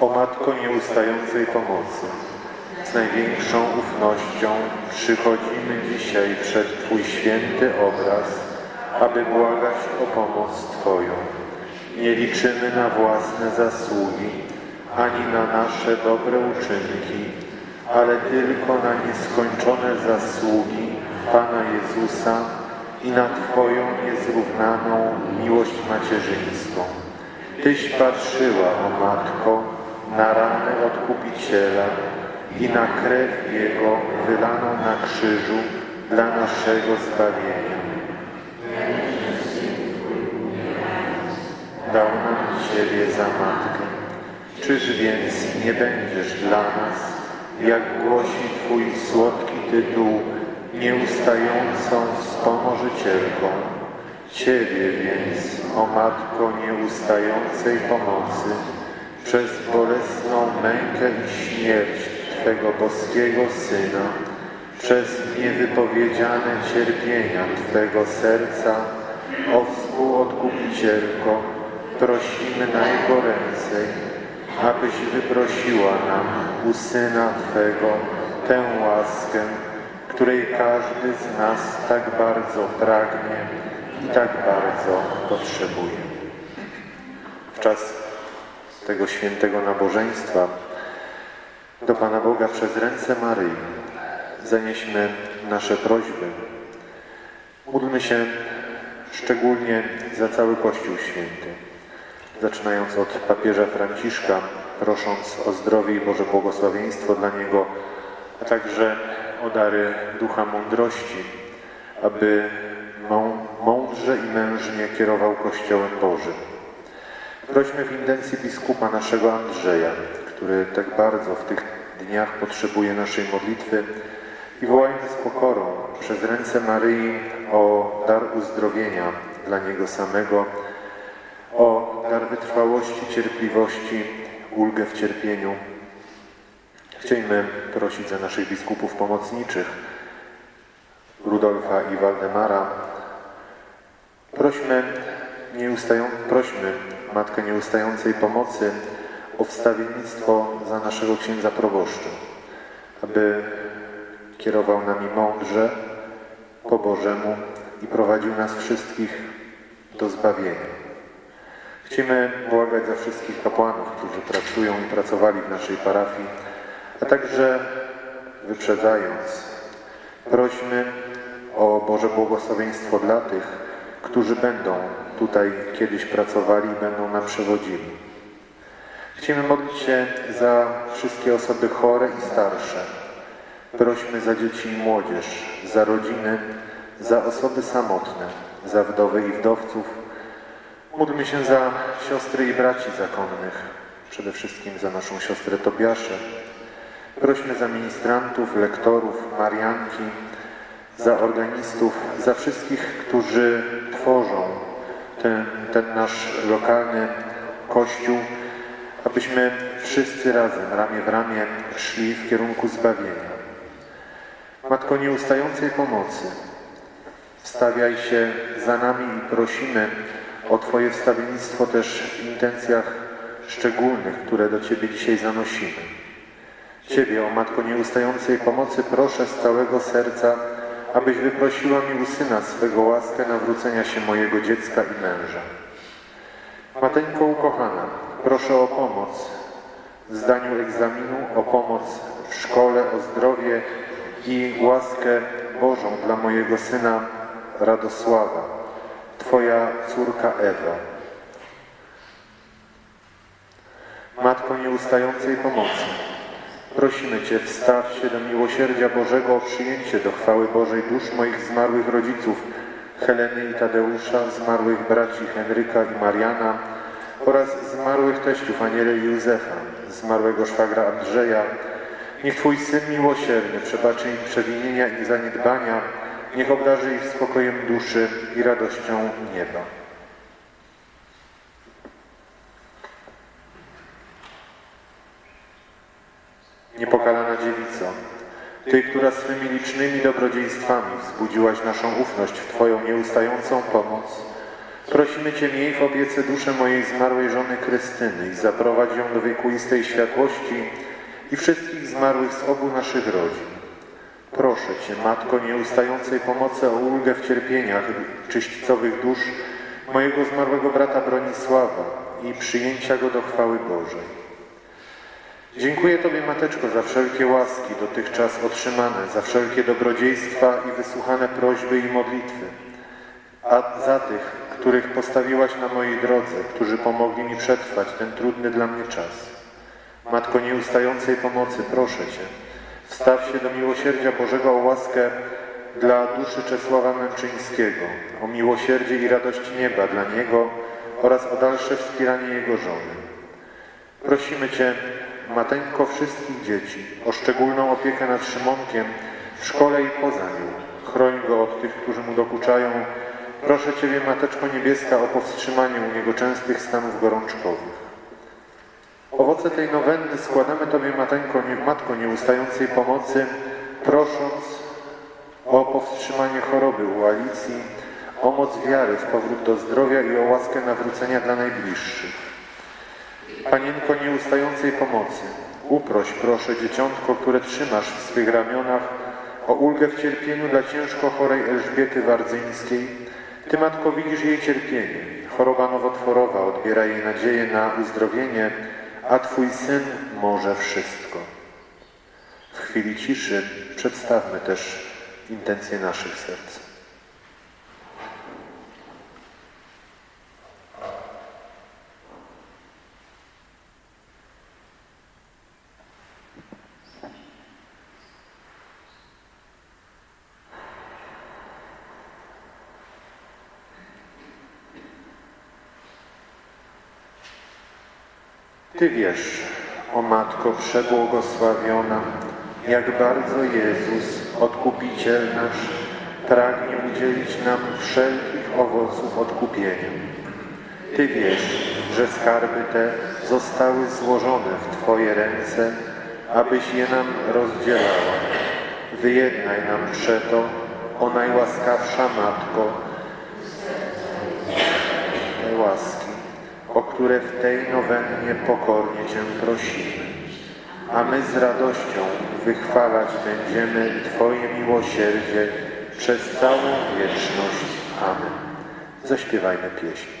O Matko nieustającej pomocy, z największą ufnością przychodzimy dzisiaj przed Twój święty obraz, aby błagać o pomoc Twoją. Nie liczymy na własne zasługi, ani na nasze dobre uczynki, ale tylko na nieskończone zasługi Pana Jezusa i na Twoją niezrównaną miłość macierzyńską. Tyś patrzyła, o Matko, na rany Odkupiciela i na krew Jego wylaną na krzyżu dla naszego zbawienia. Dał nam Ciebie za Matkę. Czyż więc nie będziesz dla nas, jak głosi Twój słodki tytuł, nieustającą wspomożycielką? Ciebie więc, o Matko nieustającej pomocy, przez bolesną mękę i śmierć Twego boskiego Syna, przez niewypowiedziane cierpienia Twego serca, o współodkupicielko, prosimy najgoręcej, abyś wyprosiła nam u Syna Twego tę łaskę, której każdy z nas tak bardzo pragnie i tak bardzo potrzebuje. W czas tego świętego nabożeństwa do Pana Boga przez ręce Maryi zanieśmy nasze prośby. Módlmy się szczególnie za cały Kościół Święty, zaczynając od papieża Franciszka, prosząc o zdrowie i Boże błogosławieństwo dla niego, a także o dary ducha mądrości, aby mą- mądrze i mężnie kierował Kościołem Bożym. Prośmy w intencji biskupa naszego Andrzeja, który tak bardzo w tych dniach potrzebuje naszej modlitwy i wołajmy z pokorą przez ręce Maryi o dar uzdrowienia dla niego samego, o dar wytrwałości, cierpliwości, ulgę w cierpieniu. Chcielibyśmy prosić za naszych biskupów pomocniczych, Rudolfa i Waldemara. Prośmy, nieustają, prośmy Matkę Nieustającej Pomocy o wstawiennictwo za naszego księdza proboszcza, aby kierował nami mądrze, po Bożemu i prowadził nas wszystkich do zbawienia. Chcemy błagać za wszystkich kapłanów, którzy pracują i pracowali w naszej parafii, a także wyprzedzając, prośmy o Boże błogosławieństwo dla tych, którzy będą tutaj kiedyś pracowali i będą nam przewodzili. Chcemy modlić się za wszystkie osoby chore i starsze. Prośmy za dzieci i młodzież, za rodziny, za osoby samotne, za wdowy i wdowców. Módlmy się za siostry i braci zakonnych, przede wszystkim za naszą siostrę Tobiaszę. Prośmy za ministrantów, lektorów, marianki, za organistów, za wszystkich, którzy tworzą ten, ten nasz lokalny kościół, abyśmy wszyscy razem, ramię w ramię, szli w kierunku zbawienia. Matko nieustającej pomocy, wstawiaj się za nami i prosimy o Twoje wstawiennictwo też w intencjach szczególnych, które do Ciebie dzisiaj zanosimy. Ciebie, o Matko nieustającej pomocy, proszę z całego serca, abyś wyprosiła mi u Syna swego łaskę nawrócenia się mojego dziecka i męża. Mateńko ukochana, proszę o pomoc w zdaniu egzaminu, o pomoc w szkole, o zdrowie i łaskę Bożą dla mojego Syna Radosława, Twoja córka Ewa. Matko nieustającej pomocy, prosimy Cię, wstaw się do miłosierdzia Bożego o przyjęcie do chwały Bożej dusz moich zmarłych rodziców, Heleny i Tadeusza, zmarłych braci Henryka i Mariana oraz zmarłych teściów Aniele i Józefa, zmarłego szwagra Andrzeja. Niech Twój Syn miłosierny przebaczy im przewinienia i zaniedbania, niech obdarzy ich spokojem duszy i radością nieba. Niepokalana dziewico, Ty, która swymi licznymi dobrodziejstwami wzbudziłaś naszą ufność w Twoją nieustającą pomoc, Prosimy Cię, miej w opiece duszę mojej zmarłej żony Krystyny i zaprowadź ją do wiekuistej światłości i wszystkich zmarłych z obu naszych rodzin. Proszę Cię, Matko nieustającej pomocy o ulgę w cierpieniach czyśćcowych dusz mojego zmarłego brata Bronisława i przyjęcia go do chwały Bożej. Dziękuję Tobie, Mateczko, za wszelkie łaski dotychczas otrzymane, za wszelkie dobrodziejstwa i wysłuchane prośby i modlitwy, a za tych, których postawiłaś na mojej drodze, którzy pomogli mi przetrwać ten trudny dla mnie czas. Matko nieustającej pomocy, proszę Cię, wstaw się do miłosierdzia Bożego o łaskę dla duszy Czesława Męczyńskiego, o miłosierdzie i radość nieba dla niego oraz o dalsze wspieranie jego żony. Prosimy Cię, Mateńko wszystkich dzieci, o szczególną opiekę nad Szymonkiem w szkole i poza nią. Chroń go od tych, którzy mu dokuczają. Proszę Ciebie, Mateczko Niebieska, o powstrzymanie u niego częstych stanów gorączkowych. Owoce tej nowenny składamy Tobie, Mateńko, Matko nieustającej pomocy, prosząc o powstrzymanie choroby u Alicji, o moc wiary w powrót do zdrowia i o łaskę nawrócenia dla najbliższych. Panienko nieustającej pomocy, uproś proszę dzieciątko, które trzymasz w swych ramionach, o ulgę w cierpieniu dla ciężko chorej Elżbiety Wardzyńskiej. Ty, Matko, widzisz jej cierpienie. Choroba nowotworowa odbiera jej nadzieję na uzdrowienie, a Twój Syn może wszystko. W chwili ciszy przedstawmy też intencje naszych serc. Ty wiesz, o Matko przebłogosławiona, jak bardzo Jezus, Odkupiciel nasz, pragnie udzielić nam wszelkich owoców odkupienia. Ty wiesz, że skarby te zostały złożone w Twoje ręce, abyś je nam rozdzielała. Wyjednaj nam przeto, o najłaskawsza Matko, te łaski, o które w tej nowennie pokornie Cię prosimy. A my z radością wychwalać będziemy Twoje miłosierdzie przez całą wieczność. Amen. Zaśpiewajmy pieśń.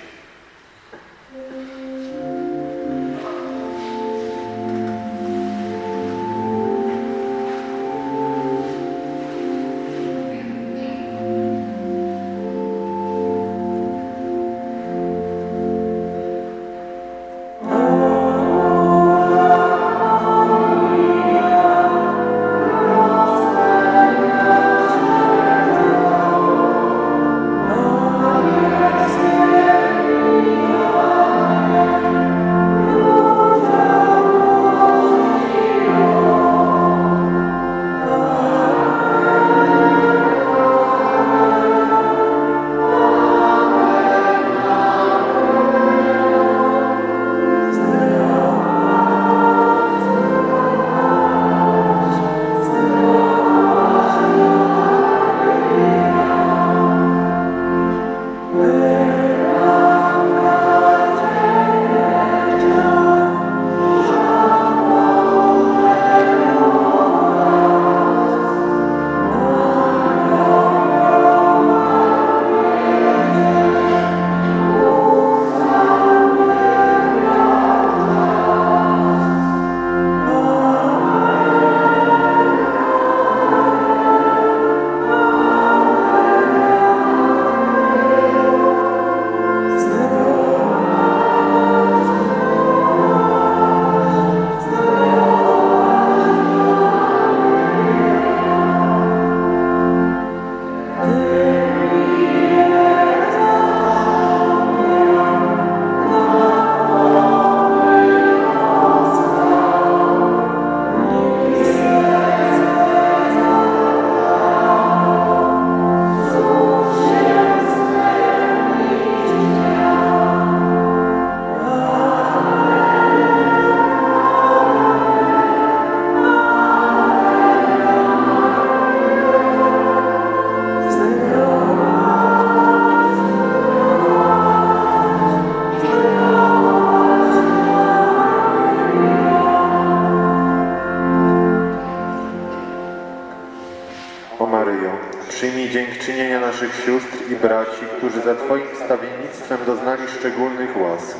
Dziękczynienia naszych sióstr i braci, którzy za Twoim wstawiennictwem doznali szczególnych łask.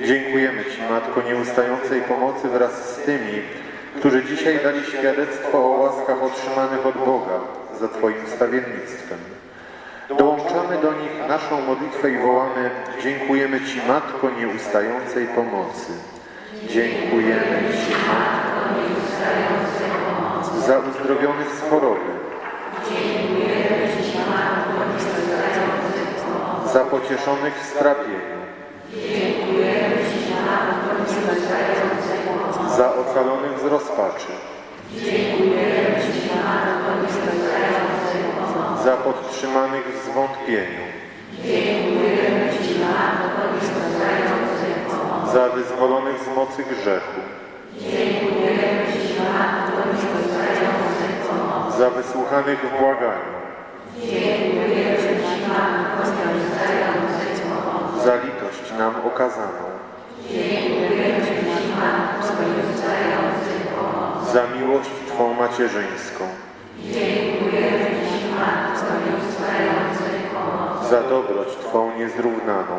Dziękujemy Ci, Matko nieustającej pomocy wraz z tymi, którzy dzisiaj dali świadectwo o łaskach otrzymanych od Boga za Twoim wstawiennictwem. Dołączamy do nich naszą modlitwę i wołamy Dziękujemy Ci, Matko nieustającej pomocy. Dziękujemy Ci, Matko nieustającej pomocy. Za uzdrowionych z choroby. Za pocieszonych w strapieniu. Za ocalonych z rozpaczy. za podtrzymanych w zwątpieniu. Za wyzwolonych z mocy grzechu. Za wysłuchanych w błaganiu. Za litość nam okazaną. Za miłość Twą macierzyńską. za dobroć Twą niezrównaną.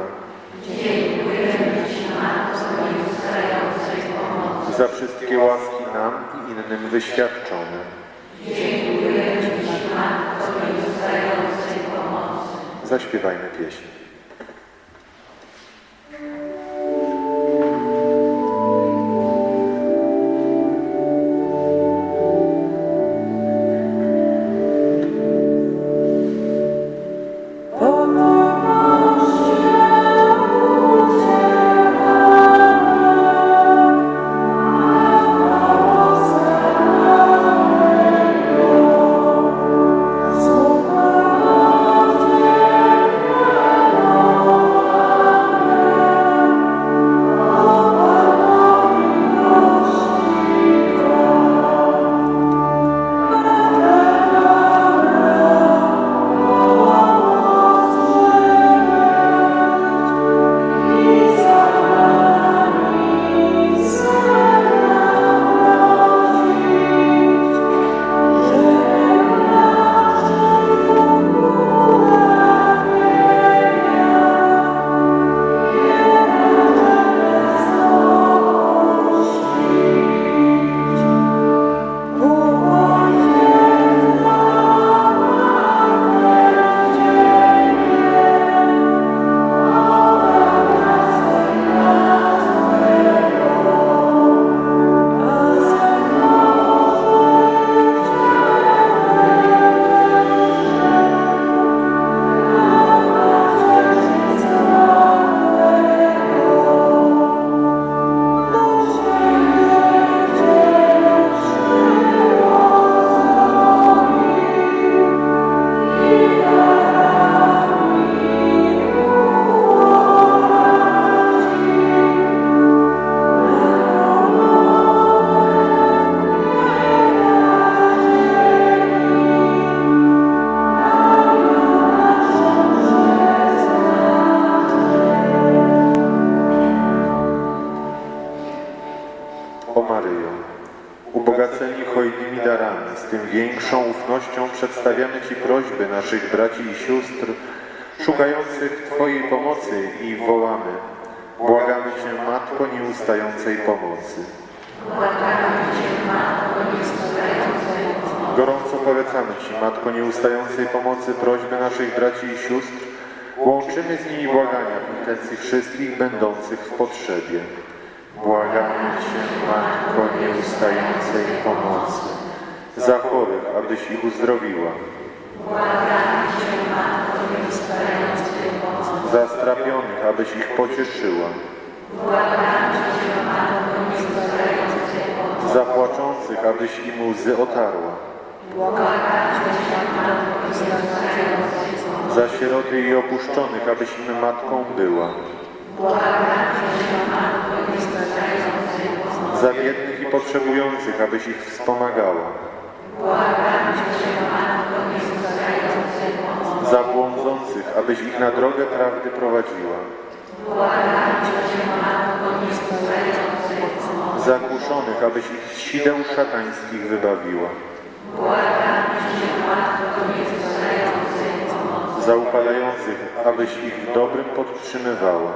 Za wszystkie łaski nam i innym wyświadczone. Zaśpiewajmy pieśń. Naszych braci i sióstr, szukających Twojej pomocy i wołamy. Błagamy Cię, Matko nieustającej pomocy. Gorąco polecamy Ci, Matko nieustającej pomocy, prośby naszych braci i sióstr. Łączymy z nimi błagania w intencji wszystkich będących w potrzebie. Błagamy Cię, Matko nieustającej pomocy, za chorych, abyś ich uzdrowiła. Za strapionych, abyś ich pocieszyła. Za płaczących, abyś im łzy otarła. Za sieroty i opuszczonych, abyś im matką była. Za biednych i potrzebujących, abyś ich wspomagała. Za błądzących, abyś ich na drogę prawdy prowadziła. Za kuszonych, abyś ich z sideł szatańskich wybawiła. Za abyś ich w dobrym podtrzymywała.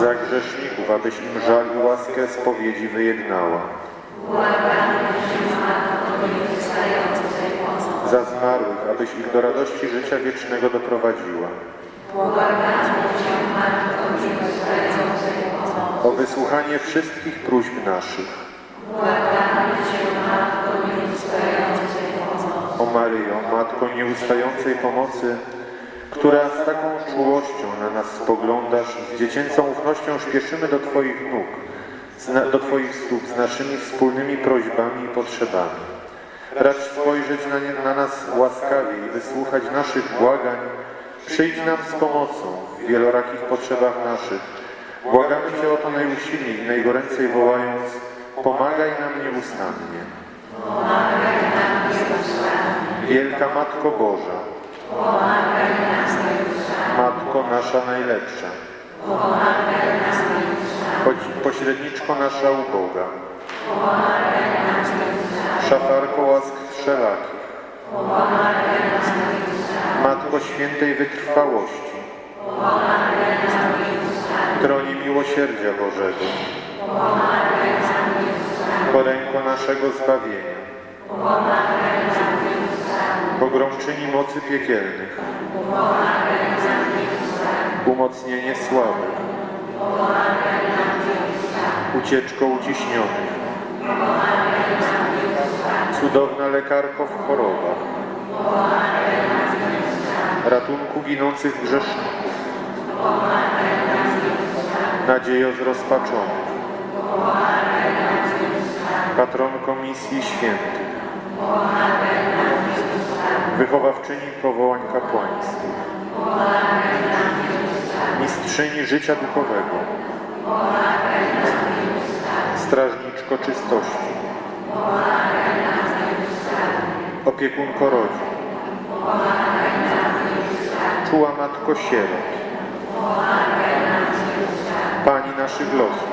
Za grzeszników, abyś im żal i łaskę spowiedzi wyjednała. Za zmarłych, abyś ich do radości życia wiecznego doprowadziła. O wysłuchanie wszystkich próśb naszych. O Maryjo, Matko nieustającej pomocy, która z taką czułością na nas spoglądasz, z dziecięcą ufnością śpieszymy do Twoich nóg, do Twoich stóp z naszymi wspólnymi prośbami i potrzebami. Racz spojrzeć na, nie, na nas łaskawie i wysłuchać naszych błagań. Przyjdź nam z pomocą w wielorakich potrzebach naszych. Błagamy Cię o to najusilniej najgoręcej wołając, pomagaj nam nieustannie. Wielka Matko Boża, Matko nasza najlepsza, choć pośredniczko nasza uboga, szafarko łask wszelakich, Matko świętej wytrwałości, tronie miłosierdzia Bożego, koręko naszego zbawienia, pogromczyni mocy piekielnych, umocnienie słaby, ucieczko uciśnionych, cudowna lekarko w chorobach, ratunku ginących grzeszników, nadziejo zrozpaczonych, patronko misji świętych, wychowawczyni powołań kapłańskich, mistrzyni życia duchowego, strażniczko czystości, opiekunko rodzin, czuła matko sierot, pani naszych losów,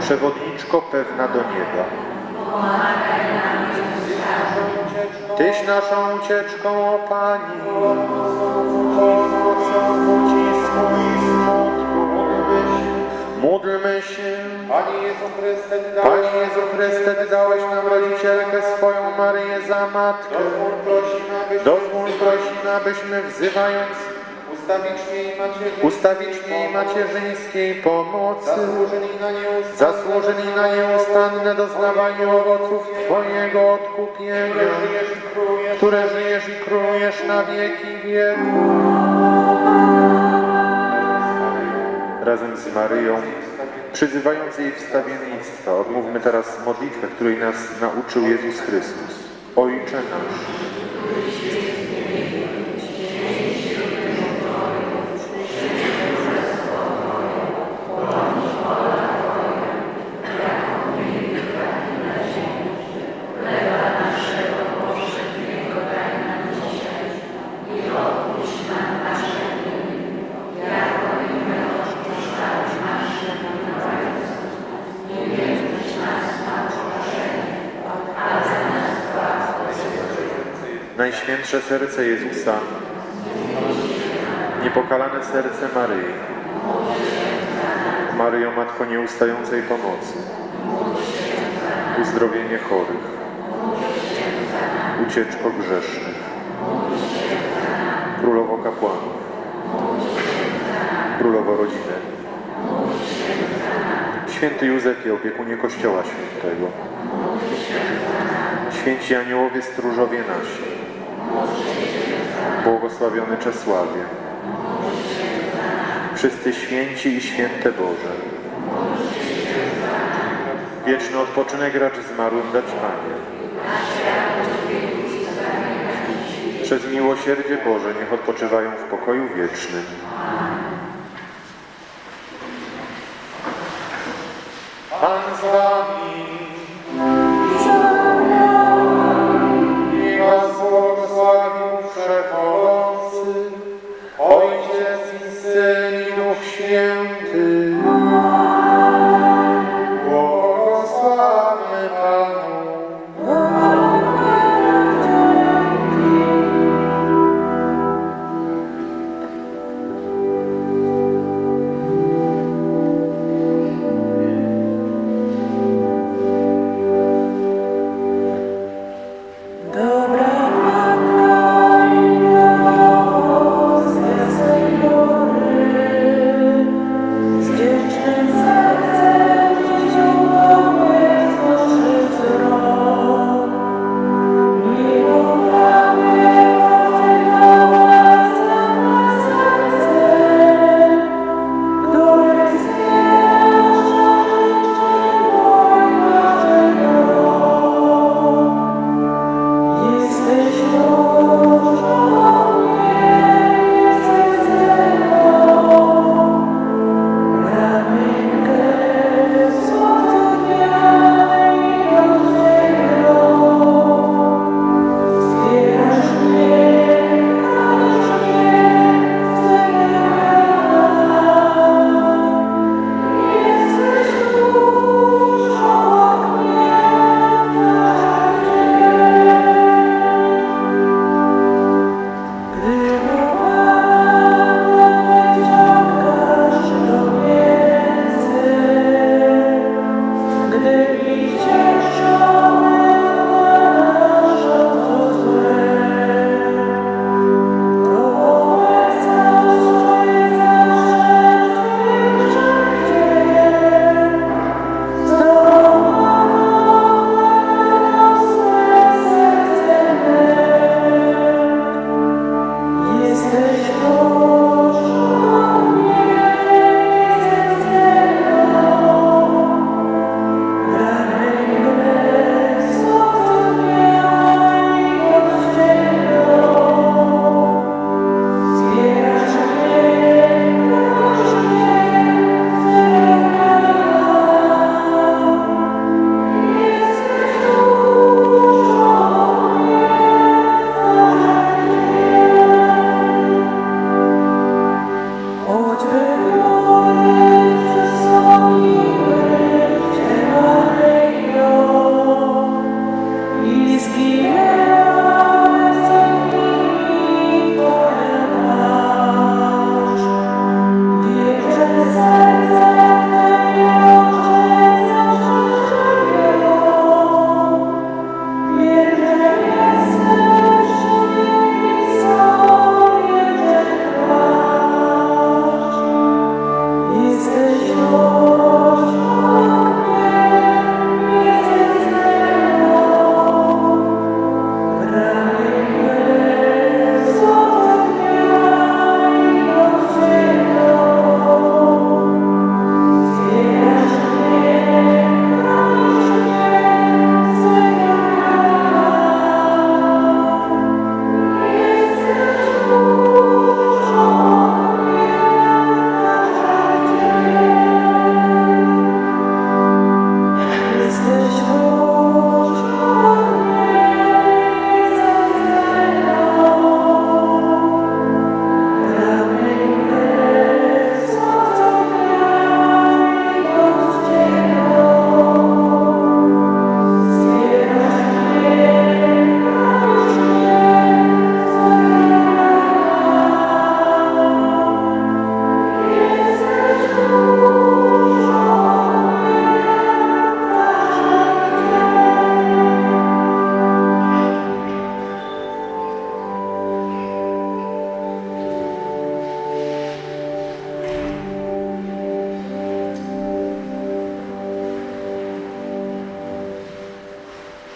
przewodniczko pewna do nieba. Tyś naszą ucieczką, o Pani, ucisku i smutku. Módlmy się. Panie Jezu Chryste, Ty Panie dałeś Jezu Chryste, Ty dałeś nam rodzicielkę swoją Maryję za matkę. Dozwól prosimy, abyśmy wzywając ustawicznie i macierzyńskiej pomocy zasłużyli na nieustanne doznawanie owoców Twojego odkupienia, które żyjesz i królujesz na wieki wieku. Razem z Maryją, przyzywając jej wstawiennictwa, odmówmy teraz modlitwę, której nas nauczył Jezus Chrystus. Ojcze nasz, Najświętsze serce Jezusa, niepokalane serce Maryi, Maryjo Matko nieustającej pomocy, uzdrowienie chorych, ucieczko grzesznych, Królowo kapłanów, Królowo rodziny, Święty Józefie, opiekunie Kościoła Świętego, Święci aniołowie stróżowie nasi, błogosławiony Czesławie, wszyscy święci i święte Boże, wieczny odpoczynek racz zmarłym dać Panie. Przez miłosierdzie Boże niech odpoczywają w pokoju wiecznym.